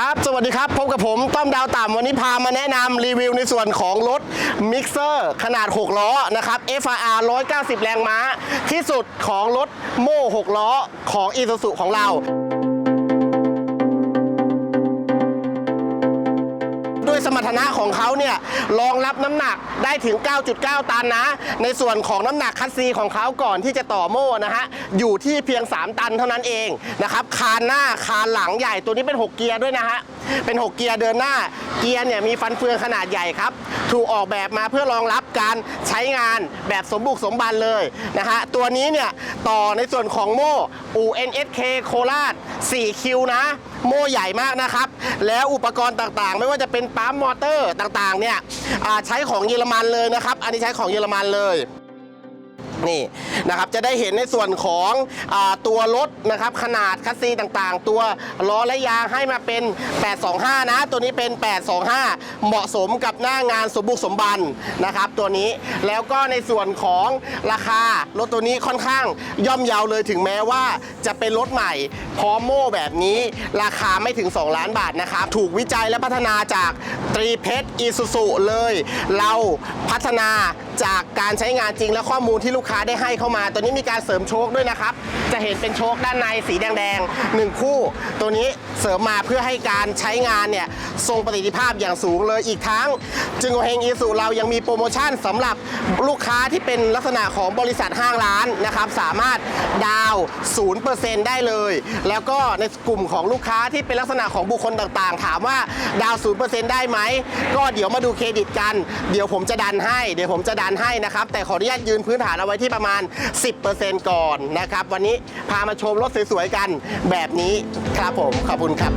ครับ สวัสดีครับ พบกับผมต้อมดาวต่ำวันนี้พามาแนะนำรีวิวในส่วนของรถมิกเซอร์ขนาด 6 ล้อนะครับ FR 190 แรงม้า ที่สุดของรถโม่ 6 ล้อของอีซูซุของเรา ด้วยสมรรถนะของเขาเนี่ยรองรับน้ำหนักได้ถึง 9.9 ตันนะ ในส่วนของน้ำหนักคัสซีของเขาก่อนที่จะต่อโม่นะฮะอยู่ที่เพียง 3 ตันเท่านั้นเองนะครับคานหน้าคานหลังใหญ่ตัวนี้เป็น 6 เกียร์ด้วยนะฮะเป็น 6 เกียร์เดินหน้า เกียร์เนี่ยมีฟันเฟืองขนาดใหญ่ครับ ถูกออกแบบมาเพื่อรองรับการใช้งานแบบสมบุกสมบันเลยนะฮะ ตัวนี้เนี่ยต่อในส่วนของโม่อู NSK โคราช 4 คิวนะ โม่ใหญ่มากนะครับ แล้วอุปกรณ์ต่างๆ ไม่ว่าจะเป็นปั๊มมอเตอร์ต่างๆเนี่ยใช้ของเยอรมันเลยนะครับ อันนี้ใช้ของเยอรมันเลย นี่นะครับจะได้เห็นในส่วนของอตัวรถนะครับขนาดคัสซีต่างๆ ตัวล้อและยางให้มาเป็น 825 นะ ตัวนี้เป็น 825 เหมาะสมกับหน้างานสมบุกสมบันนะครับตัวนี้แล้วก็ในส่วนของราคารถตัวนี้ค่อนข้างย่อมเยาวเลยถึงแม้ว่าจะเป็นรถใหม่พร้อมโม่แบบนี้ราคาไม่ถึง 2 ล้านบาทนะครับถูกวิจัยและพัฒนาจากตรีเพชรอีซูซูเลย เราพัฒนาจากการใช้งานจริงและข้อมูลที่ลูกกค้าได้ให้เข้ามา ตัวนี้มีการเสริมโชคด้วยนะครับ จะเห็นเป็นโชคด้านในสีแดงๆหนึ่งคู่ ตัวนี้เสริมมาเพื่อให้การใช้งานเนี่ยทรงประสิทธิภาพอย่างสูงเลยอีกทั้ง จึงโอเฮงอีซูเรายังมีโปรโมชั่นสำหรับลูกค้าที่เป็นลักษณะของบริษัทห้างร้านนะครับ สามารถดาวน์0%ได้เลย แล้วก็ในกลุ่มของลูกค้าที่เป็นลักษณะของบุคคลต่างๆ ถามว่าดาวน์0%ได้ไหม ก็เดี๋ยวมาดูเครดิตกัน เดี๋ยวผมจะดันให้ เดี๋ยวผมจะดันให้นะครับ แต่ขออนุญาตยืนพื้นฐานเอาไว้ว้ที่ประมาณ 10%ก่อนนะครับ วันนี้พามาชมรถสวยๆกันแบบนี้ครับผมขอบคุณครับ